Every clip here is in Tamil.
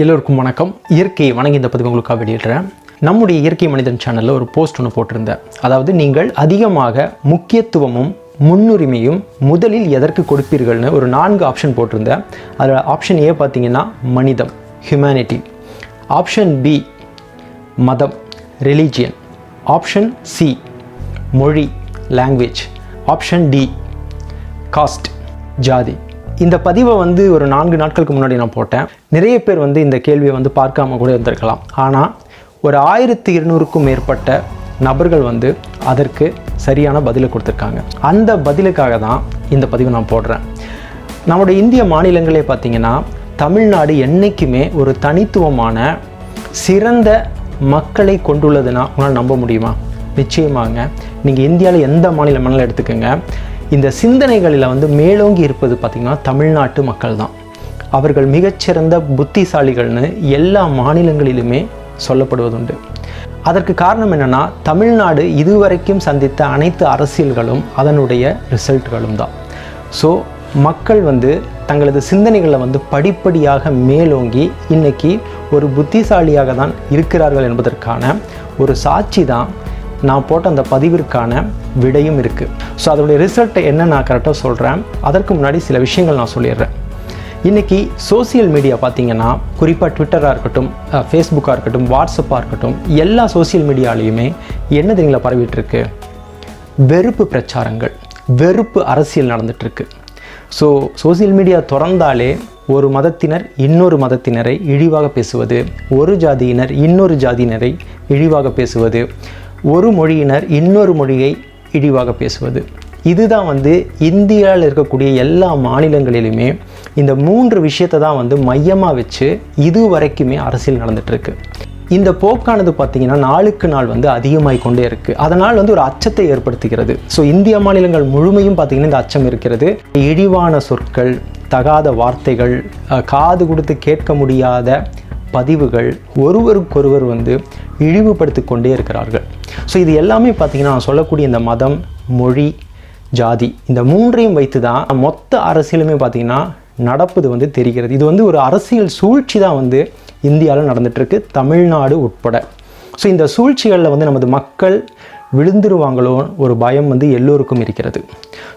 எல்லோருக்கும் வணக்கம். இயற்கையை வணங்கி இந்த பதிவு உங்களுக்காக வெளியிடுறேன். நம்முடைய இயற்கை மனிதன் சேனலில் ஒரு போஸ்ட் ஒன்று போட்டிருந்தேன். அதாவது நீங்கள் அதிகமாக முக்கியத்துவமும் முன்னுரிமையும் முதலில் எதற்கு கொடுப்பீர்கள்னு ஒரு நான்கு ஆப்ஷன் போட்டிருந்தேன். அதில் ஆப்ஷன் ஏ பார்த்தீங்கன்னா மனிதம் ஹியூமனிட்டி ஆப்ஷன் பி மதம் ரிலீஜியன் ஆப்ஷன் சி மொழி லாங்குவேஜ் ஆப்ஷன் டி காஸ்ட் ஜாதி. இந்த பதிவை வந்து ஒரு நான்கு நாட்களுக்கு முன்னாடி நான் போட்டேன். நிறைய பேர் வந்து இந்த கேள்வியை வந்து பார்க்காம கூட இருந்திருக்கலாம். ஆனால் ஒரு ஆயிரத்தி இருநூறுக்கும் மேற்பட்ட நபர்கள் வந்து அதற்கு சரியான பதிலை கொடுத்துருக்காங்க. அந்த பதிலுக்காக தான் இந்த பதிவை நான் போடுறேன். நம்முடைய இந்திய மாநிலங்களே பார்த்தீங்கன்னா தமிழ்நாடு என்றைக்குமே ஒரு தனித்துவமான சிறந்த மக்களை கொண்டுள்ளதுன்னா உங்களால் நம்ப முடியுமா? நிச்சயமாங்க. நீங்கள் இந்தியாவில் எந்த மாநிலம் வேணாலும் எடுத்துக்கோங்க. இந்த சிந்தனைகளில் வந்து மேலோங்கி இருப்பது பார்த்திங்கன்னா தமிழ்நாட்டு மக்கள் தான் அவர்கள் மிகச்சிறந்த புத்திசாலிகள்னு எல்லா மாநிலங்களிலுமே சொல்லப்படுவதுண்டு. அதற்கு காரணம் என்னென்னா தமிழ்நாடு இதுவரைக்கும் சந்தித்த அனைத்து அரசியல்களும் அதனுடைய ரிசல்ட்களும் தான். ஸோ மக்கள் வந்து தங்களது சிந்தனைகளை வந்து படிப்படியாக மேலோங்கி இன்னைக்கு ஒரு புத்திசாலியாக தான் இருக்கிறார்கள் என்பதற்கான ஒரு சாட்சி தான் நான் போட்ட அந்த பதிவிற்கான விடையும் இருக்குது ஸோ அதோடைய ரிசல்ட்டை என்ன நான் கரெக்டாக சொல்கிறேன் அதற்கு முன்னாடி சில விஷயங்கள் நான் சொல்லிடுறேன். இன்றைக்கி சோசியல் மீடியா பார்த்திங்கன்னா குறிப்பாக ட்விட்டராக இருக்கட்டும் ஃபேஸ்புக்காக இருக்கட்டும் வாட்ஸ்அப்பாக இருக்கட்டும் எல்லா சோசியல் மீடியாலேயுமே என்ன தெரியுங்களா பரவிட்டுருக்கு வெறுப்பு பிரச்சாரங்கள் வெறுப்பு அரசியல் நடந்துகிட்ருக்கு ஸோ சோசியல் மீடியா திறந்தாலே ஒரு மதத்தினர் இன்னொரு மதத்தினரை இழிவாக பேசுவது ஒரு ஜாதியினர் இன்னொரு ஜாதியினரை இழிவாக பேசுவது ஒரு மொழியினர் இன்னொரு மொழியை இழிவாக பேசுவது. இதுதான் வந்து இந்தியாவில் இருக்கக்கூடிய எல்லா மாநிலங்களிலுமே இந்த மூன்று விஷயத்தை தான் வந்து மையமாக வச்சு இது வரைக்குமே அரசியல் நடந்துட்டுருக்கு. இந்த போக்கானது பார்த்திங்கன்னா நாளுக்கு நாள் வந்து அதிகமாகி கொண்டே இருக்குது அதனால் வந்து ஒரு அச்சத்தை ஏற்படுத்துகிறது. ஸோ இந்திய மாநிலங்கள் முழுமையும் பார்த்திங்கன்னா இந்த அச்சம் இருக்கிறது. இழிவான சொற்கள் தகாத வார்த்தைகள் காது கொடுத்து கேட்க முடியாத பதிவுகள் ஒருவருக்கொருவர் வந்து இழிவுபடுத்தி கொண்டே இருக்கிறார்கள். ஸோ இது எல்லாமே பார்த்தீங்கன்னா நான் சொல்லக்கூடிய இந்த மதம் மொழி ஜாதி இந்த மூன்றையும் வைத்து தான் மொத்த அரசியலுமே பார்த்தீங்கன்னா நடப்பது வந்து தெரிகிறது. இது வந்து ஒரு அரசியல் சூழ்ச்சி தான் வந்து இந்தியாவில் நடந்துகிட்ருக்கு தமிழ்நாடு உட்பட. ஸோ இந்த சூழ்ச்சிகளில் வந்து நமது மக்கள் விழுந்துருவாங்களோ ஒரு பயம் வந்து எல்லோருக்கும் இருக்கிறது.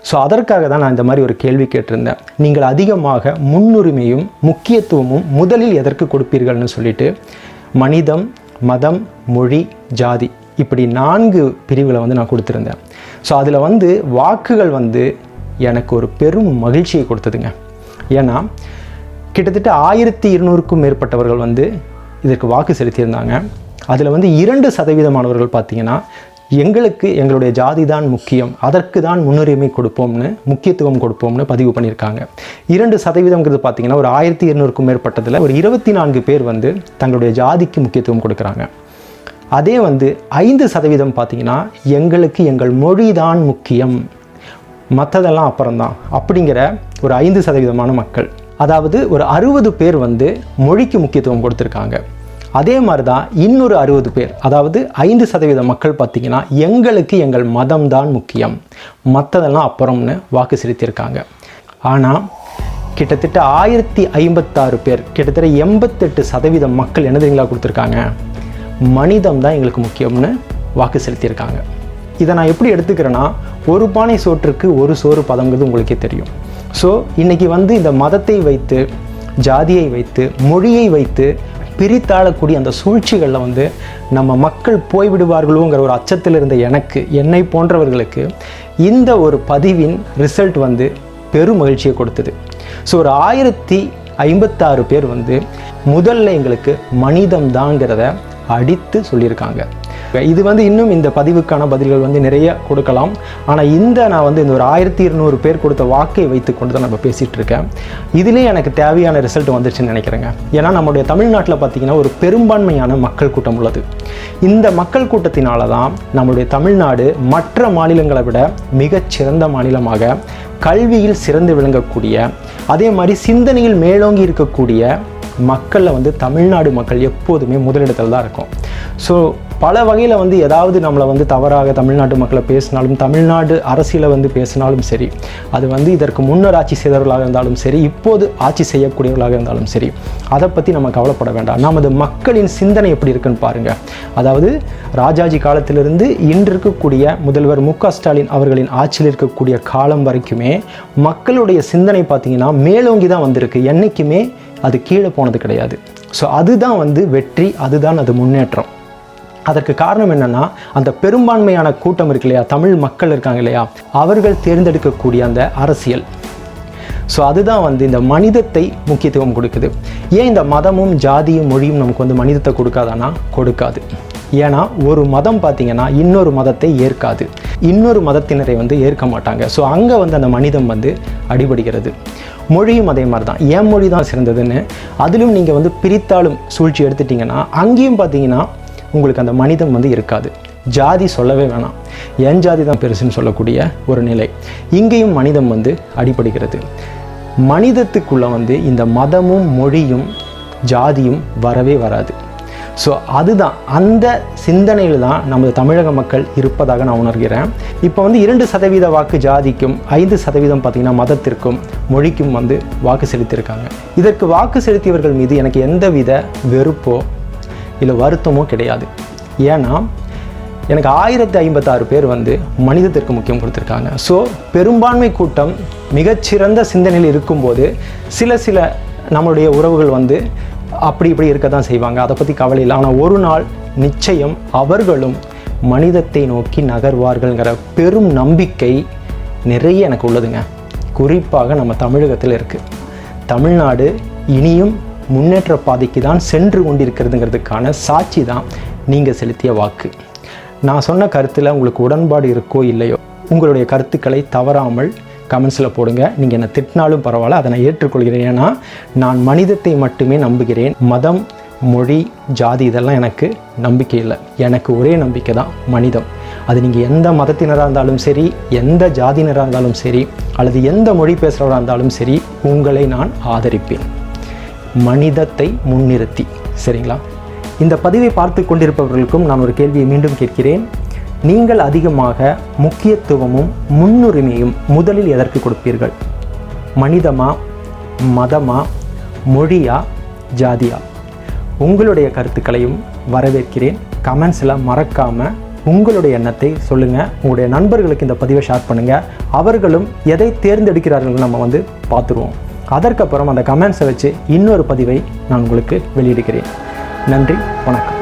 ஸோ அதற்காக தான் நான் இந்த மாதிரி ஒரு கேள்வி கேட்டிருந்தேன். நீங்கள் அதிகமாக முன்னுரிமையும் முக்கியத்துவமும் முதலில் எதற்கு கொடுப்பீர்கள்னு சொல்லிட்டு மனிதம் மதம் மொழி ஜாதி இப்படி நான்கு பிரிவுகளை வந்து நான் கொடுத்துருந்தேன். ஸோ அதில் வந்து வாக்குகள் வந்து எனக்கு ஒரு பெரும் மகிழ்ச்சியை கொடுத்ததுங்க. ஏன்னா கிட்டத்தட்ட ஆயிரத்தி இருநூறுக்கும் மேற்பட்டவர்கள் வந்து இதற்கு வாக்கு செலுத்தியிருந்தாங்க. அதில் வந்து இரண்டு சதவீதமானவர்கள் பார்த்தீங்கன்னா எங்களுக்கு எங்களுடைய ஜாதி தான் முக்கியம் அதற்கு தான் முன்னுரிமை கொடுப்போம்னு முக்கியத்துவம் கொடுப்போம்னு பதிவு பண்ணியிருக்காங்க. இரண்டு சதவீதம்ங்கிறது பார்த்தீங்கன்னா ஒரு ஆயிரத்தி இருநூறுக்கும் மேற்பட்டதில் ஒரு இருபத்தி நான்கு பேர் வந்து தங்களுடைய ஜாதிக்கு முக்கியத்துவம் கொடுக்குறாங்க. அதே வந்து ஐந்து சதவீதம் பார்த்தீங்கன்னா எங்களுக்கு எங்கள் மொழி தான் முக்கியம். மற்றதெல்லாம் அப்புறம்தான். அப்படிங்கிற ஒரு ஐந்து சதவீதமான மக்கள். அதாவது ஒரு அறுபது பேர் வந்து மொழிக்கு முக்கியத்துவம் கொடுத்துருக்காங்க. அதே மாதிரி தான் இன்னொரு அறுபது பேர் அதாவது ஐந்து சதவீத மக்கள் பார்த்திங்கன்னா எங்களுக்கு எங்கள் மதம் தான் முக்கியம். மற்றதெல்லாம் அப்புறம்னு வாக்கு செலுத்தியிருக்காங்க. ஆனால் கிட்டத்தட்ட ஆயிரத்தி ஐம்பத்தாறு பேர் கிட்டத்தட்ட எண்பத்தெட்டு சதவீதம் மக்கள் என்னதுங்களா கொடுத்துருக்காங்க? மனிதம் தான் எங்களுக்கு முக்கியம்னு வாக்கு செலுத்தியிருக்காங்க. இதை நான் எப்படி எடுத்துக்கிறேன்னா ஒரு பானை சோற்றுக்கு ஒரு சோறு பதங்கிறது உங்களுக்கே தெரியும். ஸோ இன்றைக்கி வந்து இந்த மதத்தை வைத்து ஜாதியை வைத்து மொழியை வைத்து பிரித்தாளக்கூடிய அந்த சூழ்ச்சிகளில் வந்து நம்ம மக்கள் போய்விடுவார்களோங்கிற ஒரு அச்சத்தில் இருந்த எனக்கு என்னை போன்றவர்களுக்கு இந்த ஒரு பதிவின் ரிசல்ட் வந்து பெரும் மகிழ்ச்சியை கொடுத்தது. ஸோ ஒரு ஆயிரத்தி ஐம்பத்தாறு பேர் வந்து முதல்ல எங்களுக்கு மனிதம் தாங்கிறத அடித்து சொல்லியிருக்காங்க. இது வந்து இன்னும் இந்த பதிவுக்கான பதில்கள் வந்து நிறைய கொடுக்கலாம். ஆனால் இந்த நான் வந்து இந்த ஒரு ஆயிரத்தி இருநூறு பேர் கொடுத்த வாக்கை வைத்து கொண்டு தான் நம்ம பேசிகிட்டு இருக்கேன். இதிலே எனக்கு தேவையான ரிசல்ட் வந்துச்சுன்னு நினைக்கிறேங்க. ஏன்னா நம்முடைய தமிழ்நாட்டில் பார்த்தீங்கன்னா ஒரு பெரும்பான்மையான மக்கள் கூட்டம் உள்ளது. இந்த மக்கள் கூட்டத்தினால தான் நம்முடைய தமிழ்நாடு மற்ற மாநிலங்களை விட மிகச்சிறந்த மாநிலமாக கல்வியில் சிறந்து விளங்கக்கூடிய அதே மாதிரி சிந்தனையில் மேலோங்கி இருக்கக்கூடிய மக்களில் வந்து தமிழ்நாடு மக்கள் எப்போதுமே முதலிடத்தில் தான் இருக்கும். ஸோ பல வகையில் வந்து ஏதாவது நம்மளை வந்து தவறாக தமிழ்நாட்டு மக்களை பேசினாலும் தமிழ்நாடு அரசியலை வந்து பேசினாலும் சரி அது வந்து இதற்கு முன்னர் ஆட்சி செய்தவர்களாக இருந்தாலும் சரி இப்போது ஆட்சி செய்யக்கூடியவர்களாக இருந்தாலும் சரி அதை பற்றி நம்ம கவலைப்பட வேண்டாம். நமது மக்களின் சிந்தனை எப்படி இருக்குன்னு பாருங்கள் அதாவது ராஜாஜி காலத்திலிருந்து இன்று இருக்கக்கூடிய முதல்வர் மு ஸ்டாலின் அவர்களின் ஆட்சியில் இருக்கக்கூடிய காலம் வரைக்குமே மக்களுடைய சிந்தனை பார்த்தீங்கன்னா மேலோங்கி தான் வந்திருக்கு. என்றைக்குமே அது கீழே போனது கிடையாது. ஸோ அதுதான் வந்து வெற்றி அதுதான் அது முன்னேற்றம். அதற்கு காரணம் என்னன்னா அந்த பெரும்பான்மையான கூட்டம் இருக்கு இல்லையா? தமிழ் மக்கள் இருக்காங்க இல்லையா? அவர்கள் தேர்ந்தெடுக்கக்கூடிய அந்த அரசியல். ஸோ அதுதான் வந்து இந்த மனிதத்தை முக்கியத்துவம் கொடுக்குது. ஏன் இந்த மதமும் ஜாதியும் மொழியும் நமக்கு வந்து மனிதத்தை கொடுக்காதானா கொடுக்காது. ஏன்னா ஒரு மதம் பார்த்தீங்கன்னா இன்னொரு மதத்தை ஏற்காது. இன்னொரு மதத்தினரை வந்து ஏற்க மாட்டாங்க. ஸோ அங்கே வந்து அந்த மனிதம் வந்து அடிபடுகிறது. மொழியும் அதே மாதிரி தான் ஏன் மொழி தான் சிறந்ததுன்னு அதிலும் நீங்கள் வந்து பிரித்தாலும் சூழ்ச்சி எடுத்துட்டிங்கன்னா அங்கேயும் பார்த்தீங்கன்னா உங்களுக்கு அந்த மனிதம் வந்து இருக்காது. ஜாதி சொல்லவே வேணாம். என் ஜாதி தான் பெருசுன்னு சொல்லக்கூடிய ஒரு நிலை. இங்கேயும் மனிதம் வந்து அடிபடுகிறது. மனிதத்துக்குள்ளே வந்து இந்த மதமும் மொழியும் ஜாதியும் வரவே வராது. ஸோ அதுதான். அந்த சிந்தனையில் தான் நமது தமிழக மக்கள் இருப்பதாக நான் உணர்கிறேன். இப்போ வந்து இரண்டு சதவீத வாக்கு ஜாதிக்கும் ஐந்து சதவீதம் பார்த்திங்கன்னா மதத்திற்கும் மொழிக்கும் வந்து வாக்கு செலுத்தியிருக்காங்க. இதற்கு வாக்கு செலுத்தியவர்கள் மீது எனக்கு எந்தவித வெறுப்போ இல்லை வருத்தமோ கிடையாது. ஏன்னா எனக்கு ஆயிரத்தி ஐம்பத்தாறு பேர் வந்து மனிதத்திற்கு முக்கியம் கொடுத்துருக்காங்க. ஸோ பெரும்பான்மை கூட்டம் மிகச்சிறந்த சிந்தனையில் இருக்கும்போது சில சில நம்மளுடைய உறவுகள் வந்து அப்படி இப்படி இருக்க தான் செய்வாங்க. அதை பற்றி கவலை இல்லை. ஆனால் ஒரு நாள் நிச்சயம் அவர்களும் மனிதத்தை நோக்கி நகர்வார்கள்ங்கிற பெரும் நம்பிக்கை நிறைய எனக்கு உள்ளதுங்க. குறிப்பாக நம்ம தமிழகத்தில் இருக்குது தமிழ்நாடு இனியும் முன்னேற்ற பாதைக்கு தான் சென்று கொண்டிருக்கிறதுங்கிறதுக்கான சாட்சி தான் நீங்கள் செலுத்திய வாக்கு. நான் சொன்ன கருத்தில் உங்களுக்கு உடன்பாடு இருக்கோ இல்லையோ உங்களுடைய கருத்துக்களை தவறாமல் கமெண்ட்ஸில் போடுங்க. நீங்கள் என்னை திட்டினாலும் பரவாயில்ல அதை நான் ஏற்றுக்கொள்கிறேன். ஏன்னா நான் மனிதத்தை மட்டுமே நம்புகிறேன். மதம் மொழி ஜாதி இதெல்லாம் எனக்கு நம்பிக்கை இல்லை. எனக்கு ஒரே நம்பிக்கை தான் மனிதம். அது நீங்கள் எந்த மதத்தினராக இருந்தாலும் சரி எந்த ஜாதியினராக இருந்தாலும் சரி அல்லது எந்த மொழி பேசுகிறவராக இருந்தாலும் சரி உங்களை நான் ஆதரிப்பேன். மனிதத்தை முன்னிறுத்தி. சரிங்களா? இந்த பதிவை பார்த்து கொண்டிருப்பவர்களுக்கும் நான் ஒரு கேள்வியை மீண்டும் கேட்கிறேன். நீங்கள் அதிகமாக முக்கியத்துவமும் முன்னுரிமையும் முதலில் எதற்கு கொடுப்பீர்கள்? மனிதமா மதமா மொழியா ஜாதியா? உங்களுடைய கருத்துக்களையும் வரவேற்கிறேன். கமெண்ட்ஸில் மறக்காமல் உங்களுடைய எண்ணத்தை சொல்லுங்கள் உங்களுடைய நண்பர்களுக்கு இந்த பதிவை ஷேர் பண்ணுங்கள் அவர்களும் எதை தேர்ந்தெடுக்கிறார்கள் நம்ம வந்து பார்த்துருவோம். அதற்கப்புறம் அந்த கமெண்ட்ஸை வச்சு இன்னொரு பதிவை நான் உங்களுக்கு வெளியிடுகிறேன். நன்றி வணக்கம்.